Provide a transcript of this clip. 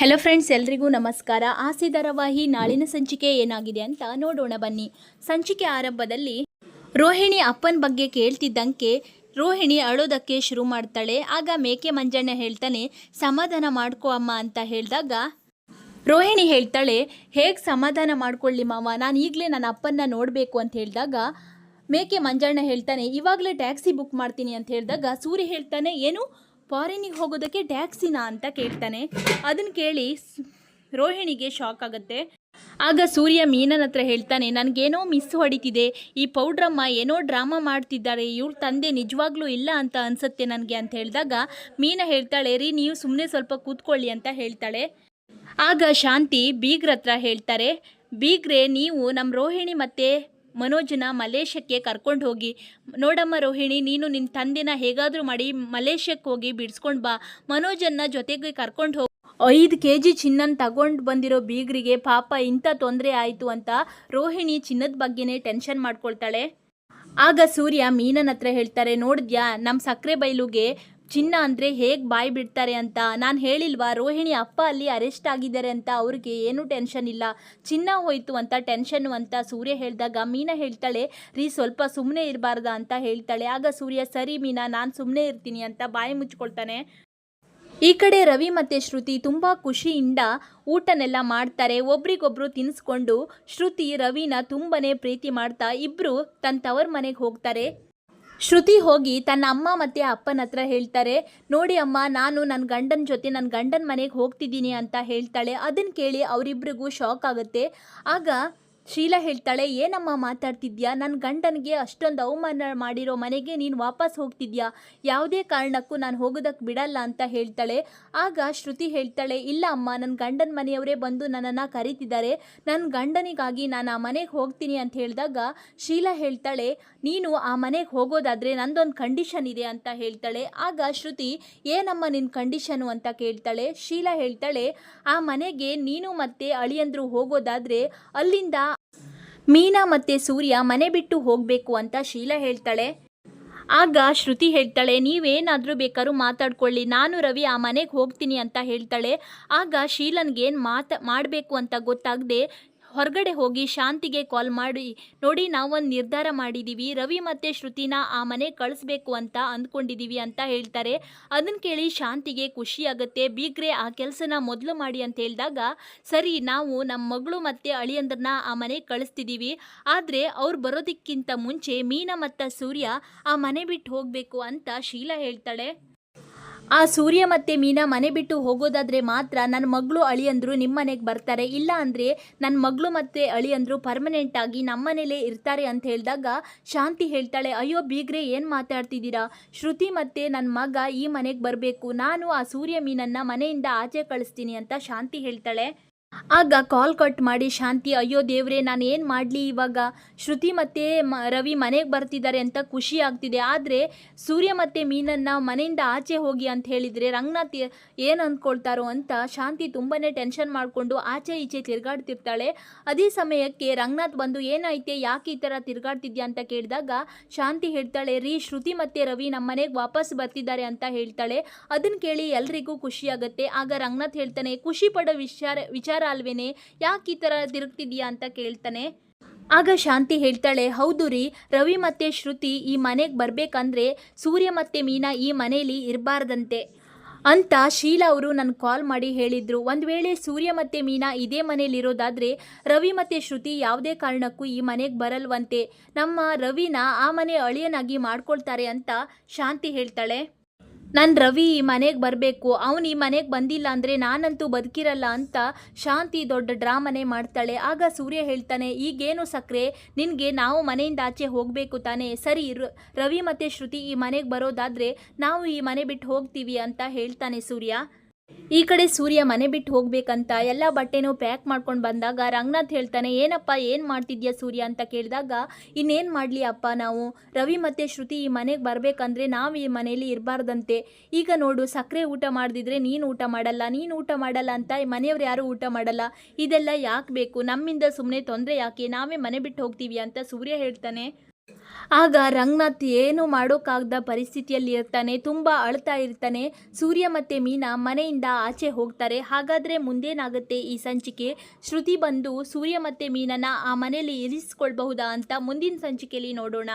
Hello friends ಎಲ್ರಿಗೂ ನಮಸ್ಕಾರ. ಆಸೆ ಧಾರಾವಾಹಿ ನಾಳಿನ ಸಂಚಿಕೆ ಏನಾಗಿದೆ ಅಂತ ನೋಡೋಣ ಬನ್ನಿ. ಸಂಚಿಕೆ ಆರಂಭದಲ್ಲಿ ರೋಹಿಣಿ ಅಪ್ಪನ ಬಗ್ಗೆ ಕೇಳ್ತಿದ್ದಂಕೆ ರೋಹಿಣಿ ಅಳೋದಕ್ಕೆ ಶುರು ಮಾಡ್ತಾಳೆ. ಆಗ ಮೇಕೆ ಮಂಜಣ್ಣ ಹೇಳ್ತಾನೆ, ಸಮಾಧಾನ ಮಾಡ್ಕೋ ಅಮ್ಮ ಅಂತ ಹೇಳಿದಾಗ ರೋಹಿಣಿ ಹೇಳ್ತಾಳೆ, ಹೇಗೆ ಸಮಾಧಾನ ಮಾಡ್ಕೊಳ್ಳಿ ಮಾವ, ನಾನು ಈಗಲೇ ನನ್ನ ಅಪ್ಪನ್ನ ನೋಡಬೇಕು ಅಂತ ಹೇಳಿದಾಗ ಮೇಕೆ ಮಂಜಣ್ಣ ಹೇಳ್ತಾನೆ, ಇವಾಗಲೇ ಟ್ಯಾಕ್ಸಿ ಬುಕ್ ಮಾಡ್ತೀನಿ ಅಂತ ಹೇಳಿದಾಗ ಸೂರಿ ಹೇಳ್ತಾನೆ, ಏನು? ಫಾರಿನಿಗೆ ಹೋಗೋದಕ್ಕೆ ಟ್ಯಾಕ್ಸಿನಾ ಅಂತ ಕೇಳ್ತಾನೆ. ಅದನ್ನ ಕೇಳಿ ರೋಹಿಣಿಗೆ ಶಾಕ್ ಆಗುತ್ತೆ. ಆಗ ಸೂರ್ಯ ಮೀನನ ಹತ್ರ ಹೇಳ್ತಾನೆ, ನನಗೇನೋ ಮಿಸ್ ಹೊಡಿತಿದೆ. ಈ ಪೌಡ್ರಮ್ಮ ಏನೋ ಡ್ರಾಮಾ ಮಾಡ್ತಿದ್ದಾರೆ. ಇವ್ರ ತಂದೆ ನಿಜವಾಗ್ಲೂ ಇಲ್ಲ ಅಂತ ಅನ್ಸುತ್ತೆ ನನಗೆ ಅಂತ ಹೇಳಿದಾಗ ಮೀನ ಹೇಳ್ತಾಳೆ, ರೀ, ನೀವು ಸುಮ್ಮನೆ ಸ್ವಲ್ಪ ಕೂತ್ಕೊಳ್ಳಿ ಅಂತ ಹೇಳ್ತಾಳೆ. ಆಗ ಶಾಂತಿ ಬೀಗ್ರ ಹತ್ರ ಹೇಳ್ತಾರೆ, ಬೀಗ್ರೆ, ನೀವು ನಮ್ಮ ರೋಹಿಣಿ ಮತ್ತು ಮನೋಜನ ಮಲೇಷ್ಯಕ್ಕೆ ಕರ್ಕೊಂಡು ಹೋಗಿ, ನೋಡಮ್ಮ ರೋಹಿಣಿ, ನೀನು ನಿನ್ನ ತಂದೆನ ಹೇಗಾದರೂ ಮಾಡಿ ಮಲೇಷ್ಯಕ್ಕೆ ಹೋಗಿ ಬಿಡಿಸ್ಕೊಂಡು ಬಾ. ಮನೋಜನ್ನ ಜೊತೆಗೆ ಕರ್ಕೊಂಡು ಹೋಗಿ. ಐದು ಕೆ ಜಿ ಚಿನ್ನನ ತಗೊಂಡು ಬಂದಿರೋ ಬೀಗರಿಗೆ ಪಾಪ ಇಂಥ ತೊಂದರೆ ಆಯಿತು ಅಂತ ರೋಹಿಣಿ ಚಿನ್ನದ ಬಗ್ಗೆನೇ ಟೆನ್ಷನ್ ಮಾಡ್ಕೊಳ್ತಾಳೆ. ಆಗ ಸೂರ್ಯ ಮೀನನ ಹತ್ರ ಹೇಳ್ತಾರೆ, ನೋಡಿದ್ಯಾ ನಮ್ಮ ಸಕ್ಕರೆ ಬೈಲುಗೆ ಚಿನ್ನ ಅಂದರೆ ಹೇಗೆ ಬಾಯಿ ಬಿಡ್ತಾರೆ ಅಂತ? ನಾನು ಹೇಳಿಲ್ವಾ, ರೋಹಿಣಿ ಅಪ್ಪ ಅಲ್ಲಿ ಅರೆಸ್ಟ್ ಆಗಿದ್ದಾರೆ ಅಂತ ಅವ್ರಿಗೆ ಏನೂ ಟೆನ್ಷನ್ ಇಲ್ಲ. ಚಿನ್ನ ಹೋಯಿತು ಅಂತ ಟೆನ್ಷನ್ನು ಅಂತ ಸೂರ್ಯ ಹೇಳಿದಾಗ ಮೀನಾ ಹೇಳ್ತಾಳೆ, ರೀ ಸ್ವಲ್ಪ ಸುಮ್ಮನೆ ಇರಬಾರ್ದ ಅಂತ ಹೇಳ್ತಾಳೆ. ಆಗ ಸೂರ್ಯ, ಸರಿ ಮೀನಾ, ನಾನು ಸುಮ್ಮನೆ ಇರ್ತೀನಿ ಅಂತ ಬಾಯಿ ಮುಚ್ಕೊಳ್ತಾನೆ. ಈ ಕಡೆ ರವಿ ಮತ್ತು ಶ್ರುತಿ ತುಂಬ ಖುಷಿಯಿಂದ ಊಟನೆಲ್ಲ ಮಾಡ್ತಾರೆ. ಒಬ್ರಿಗೊಬ್ರು ತಿನ್ನಿಸ್ಕೊಂಡು ಶ್ರುತಿ, ರವಿನ ತುಂಬನೇ ಪ್ರೀತಿ ಮಾಡ್ತಾ ಇಬ್ಬರು ತನ್ನ ತವರ ಮನೆಗೆ ಹೋಗ್ತಾರೆ. ಶ್ರುತಿ ಹೋಗಿ ತನ್ನ ಅಮ್ಮ ಮತ್ತು ಅಪ್ಪನ ಹತ್ರ ಹೇಳ್ತಾರೆ, ನೋಡಿ ಅಮ್ಮ, ನಾನು ನನ್ನ ಗಂಡನ ಜೊತೆ ನನ್ನ ಗಂಡನ ಮನೆಗೆ ಹೋಗ್ತಿದ್ದೀನಿ ಅಂತ ಹೇಳ್ತಾಳೆ. ಅದನ್ನು ಕೇಳಿ ಅವರಿಬ್ಬರಿಗೂ ಶಾಕ್ ಆಗುತ್ತೆ. ಆಗ ಶೀಲಾ ಹೇಳ್ತಾಳೆ ಏನಮ್ಮ ಮಾತಾಡ್ತಿದ್ಯಾ? ನನ್ನ ಗಂಡನಿಗೆ ಅಷ್ಟೊಂದು ಅವಮಾನ ಮಾಡಿರೋ ಮನೆಗೆ ನೀನು ವಾಪಸ್ ಹೋಗ್ತಿದ್ಯಾ? ಯಾವುದೇ ಕಾರಣಕ್ಕೂ ನಾನು ಹೋಗೋದಕ್ಕೆ ಬಿಡಲ್ಲ ಅಂತ ಹೇಳ್ತಾಳೆ. ಆಗ ಶ್ರುತಿ ಹೇಳ್ತಾಳೆ, ಇಲ್ಲ ಅಮ್ಮ ನನ್ನ ಗಂಡನ ಮನೆಯವರೇ ಬಂದು ನನ್ನನ್ನು ಕರೀತಿದ್ದಾರೆ. ನನ್ನ ಗಂಡನಿಗಾಗಿ ನಾನು ಆ ಮನೆಗೆ ಹೋಗ್ತೀನಿ ಅಂತ ಹೇಳಿದಾಗ ಶೀಲಾ ಹೇಳ್ತಾಳೆ, ನೀನು ಆ ಮನೆಗೆ ಹೋಗೋದಾದರೆ ನಂದೊಂದು ಕಂಡೀಷನ್ ಇದೆ ಅಂತ ಹೇಳ್ತಾಳೆ. ಆಗ ಶ್ರುತಿ, ಏನಮ್ಮ ನಿನ್ನ ಕಂಡೀಷನು ಅಂತ ಕೇಳ್ತಾಳೆ. ಶೀಲಾ ಹೇಳ್ತಾಳೆ, ಆ ಮನೆಗೆ ನೀನು ಮತ್ತೆ ಅಳಿಯಂದರು ಹೋಗೋದಾದರೆ ಅಲ್ಲಿಂದ ಮೀನಾ ಮತ್ತೆ ಸೂರ್ಯ ಮನೆ ಬಿಟ್ಟು ಹೋಗಬೇಕು ಅಂತ ಶೀಲಾ ಹೇಳ್ತಾಳೆ. ಆಗ ಶ್ರುತಿ ಹೇಳ್ತಾಳೆ, ನೀವೇನಾದರೂ ಬೇಕಾದ್ರೂ ಮಾತಾಡ್ಕೊಳ್ಳಿ. ನಾನು ರವಿ ಆ ಮನೆಗೆ ಹೋಗ್ತೀನಿ ಅಂತ ಹೇಳ್ತಾಳೆ. ಆಗ ಶೀಲನ್ಗೆ ಏನು ಮಾತ, ಮಾಡಬೇಕು ಅಂತ ಗೊತ್ತಾಗದೆ ಹೊರಗಡೆ ಹೋಗಿ ಶಾಂತಿಗೆ ಕಾಲ್ ಮಾಡಿ, ನೋಡಿ ನಾವೊಂದು ನಿರ್ಧಾರ ಮಾಡಿದ್ದೀವಿ ರವಿ ಮತ್ತು ಶ್ರುತಿನ ಆ ಮನೆ ಕಳಿಸ್ಬೇಕು ಅಂತ ಅಂದ್ಕೊಂಡಿದ್ದೀವಿ ಅಂತ ಹೇಳ್ತಾರೆ. ಅದನ್ನು ಕೇಳಿ ಶಾಂತಿಗೆ ಖುಷಿಯಾಗುತ್ತೆ ಬೀಗ್ರೆ ಆ ಕೆಲಸನ ಮೊದಲು ಮಾಡಿ ಅಂತ ಹೇಳಿದಾಗ, ಸರಿ, ನಾವು ನಮ್ಮ ಮಗಳು ಮತ್ತು ಅಳಿಯಂದ್ರನ್ನ ಆ ಮನೆಗೆ ಕಳಿಸ್ತಿದ್ದೀವಿ ಆದರೆ ಅವ್ರು ಬರೋದಕ್ಕಿಂತ ಮುಂಚೆ ಮೀನಾ ಮತ್ತು ಸೂರ್ಯ ಆ ಮನೆ ಬಿಟ್ಟು ಹೋಗಬೇಕು ಅಂತ ಶೀಲಾ ಹೇಳ್ತಾಳೆ. ಆ ಸೂರ್ಯ ಮತ್ತೆ ಮೀನಾ ಮನೆ ಬಿಟ್ಟು ಹೋಗೋದಾದರೆ ಮಾತ್ರ ನನ್ನ ಮಗಳು ಅಳಿಯಂದ್ರು ನಿಮ್ಮ ಮನೆಗೆ ಬರ್ತಾರೆ. ಇಲ್ಲ ಅಂದರೆ ನನ್ನ ಮಗಳು ಮತ್ತೆ ಅಳಿಯಂದ್ರು ಪರ್ಮನೆಂಟ್ ಆಗಿ ನಮ್ಮ ಮನೇಲೇ ಇರ್ತಾರೆ ಅಂತ ಹೇಳಿದಾಗ ಶಾಂತಿ ಹೇಳ್ತಾಳೆ, ಅಯ್ಯೋ ಬೀಗ್ರೆ, ಏನು ಮಾತಾಡ್ತಿದ್ದೀರಾ? ಶ್ರುತಿ ಮತ್ತೆ ನನ್ನ ಮಗ ಈ ಮನೆಗೆ ಬರಬೇಕು. ನಾನು ಆ ಸೂರ್ಯ ಮೀನನ್ನು ಮನೆಯಿಂದ ಆಚೆ ಕಳಿಸ್ತೀನಿ ಅಂತ ಶಾಂತಿ ಹೇಳ್ತಾಳೆ. ಆಗ ಕಾಲ್ ಕಟ್ ಮಾಡಿ, ಶಾಂತಿ, ಅಯ್ಯೋ ದೇವ್ರೆ, ನಾನು ಏನು ಮಾಡಲಿ ಇವಾಗ? ಶ್ರುತಿ ಮತ್ತು ಮ, ರವಿ ಮನೆಗೆ ಬರ್ತಿದ್ದಾರೆ ಅಂತ ಖುಷಿ ಆಗ್ತಿದೆ. ಆದರೆ ಸೂರ್ಯ ಮತ್ತು ಮೀನನ್ನ ಮನೆಯಿಂದ ಆಚೆ ಹೋಗಿ ಅಂತ ಹೇಳಿದರೆ ರಂಗನಾಥ್ ಏನು ಅಂದ್ಕೊಳ್ತಾರೋ ಅಂತ ಶಾಂತಿ ತುಂಬಾ ಟೆನ್ಷನ್ ಮಾಡಿಕೊಂಡು ಆಚೆ ಈಚೆ ತಿರುಗಾಡ್ತಿರ್ತಾಳೆ. ಅದೇ ಸಮಯಕ್ಕೆ ರಂಗನಾಥ್ ಬಂದು, ಏನಾಯ್ತೆ, ಯಾಕೆ ಈ ಥರ ತಿರುಗಾಡ್ತಿದ್ಯಾ? ಅಂತ ಕೇಳಿದಾಗ ಶಾಂತಿ ಹೇಳ್ತಾಳೆ, ರೀ, ಶ್ರುತಿ ಮತ್ತು ರವಿ ನಮ್ಮ ಮನೆಗೆ ವಾಪಸ್ ಬರ್ತಿದ್ದಾರೆ ಅಂತ ಹೇಳ್ತಾಳೆ. ಅದನ್ನು ಕೇಳಿ ಎಲ್ರಿಗೂ ಖುಷಿ ಆಗುತ್ತೆ. ಆಗ ರಂಗನಾಥ್ ಹೇಳ್ತಾನೆ, ಖುಷಿ ಪಡೋ ವಿಚಾರ ವಿಚಾರ ಅಲ್ವೇನೆ? ಯಾಕೆ ಈ ಥರ ತಿರುಗ್ತಿದ್ಯಾ ಅಂತ ಕೇಳ್ತಾನೆ. ಆಗ ಶಾಂತಿ ಹೇಳ್ತಾಳೆ, ಹೌದು ರೀ, ರವಿ ಮತ್ತು ಶ್ರುತಿ ಈ ಮನೆಗೆ ಬರಬೇಕಂದ್ರೆ ಸೂರ್ಯ ಮತ್ತು ಮೀನಾ ಈ ಮನೆಯಲ್ಲಿ ಇರಬಾರ್ದಂತೆ. ಅಂತ ಶೀಲಾ ಅವರು ನನ್ನ ಕಾಲ್ ಮಾಡಿ ಹೇಳಿದರು. ಒಂದು ವೇಳೆ ಸೂರ್ಯ ಮತ್ತು ಮೀನಾ ಇದೇ ಮನೇಲಿರೋದಾದರೆ ರವಿ ಮತ್ತು ಶ್ರುತಿ ಯಾವುದೇ ಕಾರಣಕ್ಕೂ ಈ ಮನೆಗೆ ಬರಲ್ವಂತೆ. ನಮ್ಮ ರವಿನ ಆ ಮನೆ ಅಳಿಯನಾಗಿ ಮಾಡ್ಕೊಳ್ತಾರೆ ಅಂತ ಶಾಂತಿ ಹೇಳ್ತಾಳೆ. ನನ್ನ ರವಿ ಈ ಮನೆಗೆ ಬರಬೇಕು, ಅವನು ಈ ಮನೆಗೆ ಬಂದಿಲ್ಲ ಅಂದರೆ ನಾನಂತೂ ಬದುಕಿರಲ್ಲ ಅಂತ ಶಾಂತಿ ದೊಡ್ಡ ಡ್ರಾಮನೆ ಮಾಡ್ತಾಳೆ. ಆಗ ಸೂರ್ಯ ಹೇಳ್ತಾನೆ, ಈಗೇನು ಸಕ್ರೆ? ನಿನಗೆ ನಾವು ಮನೆಯಿಂದ ಆಚೆ ಹೋಗಬೇಕು ತಾನೇ? ಸರಿ ರವಿ ಮತ್ತು ಶ್ರುತಿ ಈ ಮನೆಗೆ ಬರೋದಾದರೆ ನಾವು ಈ ಮನೆ ಬಿಟ್ಟು ಹೋಗ್ತೀವಿ ಅಂತ ಹೇಳ್ತಾನೆ ಸೂರ್ಯ. ಈ ಕಡೆ ಸೂರ್ಯ ಮನೆ ಬಿಟ್ಟು ಹೋಗ್ಬೇಕಂತ ಎಲ್ಲ ಬಟ್ಟೆನೂ ಪ್ಯಾಕ್ ಮಾಡ್ಕೊಂಡು ಬಂದಾಗ ರಂಗನಾಥ್ ಹೇಳ್ತಾನೆ, ಏನಪ್ಪ, ಏನು ಮಾಡ್ತಿದ್ಯಾ ಸೂರ್ಯ? ಅಂತ ಕೇಳಿದಾಗ, ಇನ್ನೇನು ಮಾಡಲಿ ಅಪ್ಪ ನಾವು, ರವಿ ಮತ್ತು ಶ್ರುತಿ ಈ ಮನೆಗೆ ಬರಬೇಕಂದ್ರೆ ನಾವು ಈ ಮನೆಯಲ್ಲಿ ಇರಬಾರ್ದಂತೆ. ಈಗ ನೋಡು ಸಕ್ಕರೆ ಊಟ ಮಾಡದಿದ್ರೆ ನೀನು ಊಟ ಮಾಡಲ್ಲ, ನೀನು ಊಟ ಮಾಡಲ್ಲ ಅಂತ ಮನೆಯವ್ರು ಯಾರೂ ಊಟ ಮಾಡಲ್ಲ. ಇದೆಲ್ಲ ಯಾಕೆ ಬೇಕು? ನಮ್ಮಿಂದ ಸುಮ್ಮನೆ ತೊಂದರೆ ಯಾಕೆ? ನಾವೇ ಮನೆ ಬಿಟ್ಟು ಹೋಗ್ತೀವಿ ಅಂತ ಸೂರ್ಯ ಹೇಳ್ತಾನೆ. ಆಗ ರಂಗನಾಥ್ ಏನು ಮಾಡೋಕ್ಕಾಗದ ಪರಿಸ್ಥಿತಿಯಲ್ಲಿ ಇರ್ತಾನೆ ತುಂಬ ಅಳ್ತಾ ಇರ್ತಾನೆ. ಸೂರ್ಯ ಮತ್ತು ಮೀನಾ ಮನೆಯಿಂದ ಆಚೆ ಹೋಗ್ತಾರೆ. ಹಾಗಾದರೆ ಮುಂದೇನಾಗುತ್ತೆ ಈ ಸಂಚಿಕೆ? ಶ್ರುತಿ ಬಂದು ಸೂರ್ಯ ಮತ್ತು ಮೀನನ ಆ ಮನೆಯಲ್ಲಿ ಇರಿಸ್ಕೊಳ್ಬಹುದಾ ಅಂತ ಮುಂದಿನ ಸಂಚಿಕೆಯಲ್ಲಿ ನೋಡೋಣ.